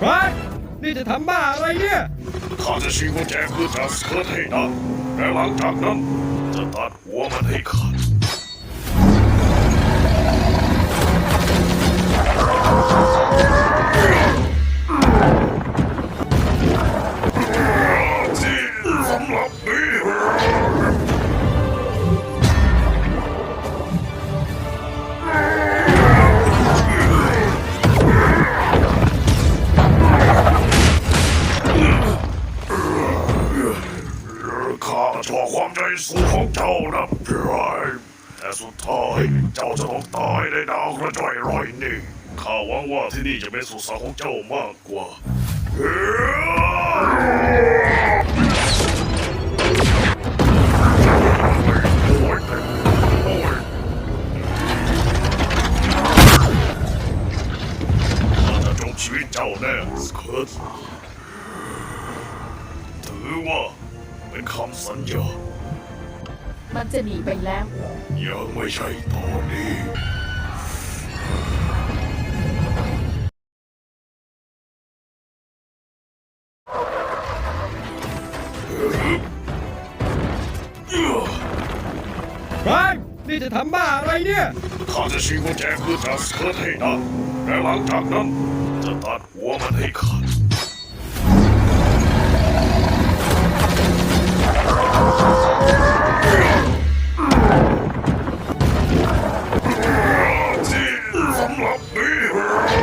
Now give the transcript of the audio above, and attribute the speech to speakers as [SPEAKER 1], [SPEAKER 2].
[SPEAKER 1] 快！你在做啥子啊？你！他要利用假面骑士斯卡泰纳来对抗他们，将他们全部消灭掉。 ข้าจะบอความใจสู้ของเจ้านะพี่ไรแต่สุดท้ายเจ้าจะต้องตายในดาวกระจายรอยนี่ข้าหวังว่าที่นี่จะเป็นสุสานของเจ้ามากกว่าเฮ้โอ้ยโอ้ยข้าจะจบชีวิตเจ้าแน่สเคิร์ตถือว่า เป็นคำสัญญา
[SPEAKER 2] มันจะหนีไปแล้ว
[SPEAKER 1] ยังไม่ใช่ตอนนี้
[SPEAKER 3] ไรนี่จะทำบ้าอะไรเนี่ย
[SPEAKER 1] ข้าจะชิงกุญแจคืนจากสเคิร์ตให้ได้และหลังจากนั้นจะตัดหัวมันให้ขาด Yeah.